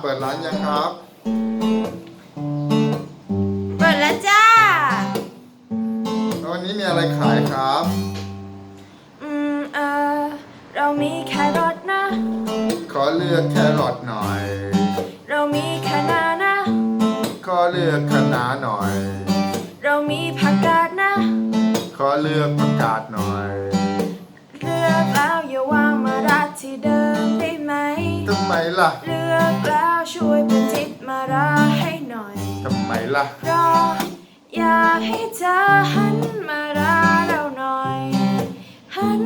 เปิดร้านยังครับ เปิดแล้วจ้า แล้ววันนี้มีอะไรขายครับ อืมเออเรามีแครอทนะ ขอเลือกแครอทหน่อย เรามีคะน้านะ ขอเลือกคะน้าหน่อย เรามีผักกาดนะ ขอเลือกผักกาดหน่อย เลือกแล้วอย่าวาง ไมล่ะ เลือกแล้วช่วยประจิตมาราให้หน่อย ทำไมล่ะ เพราะอยากให้เธอหันมาราเราหน่อย หัน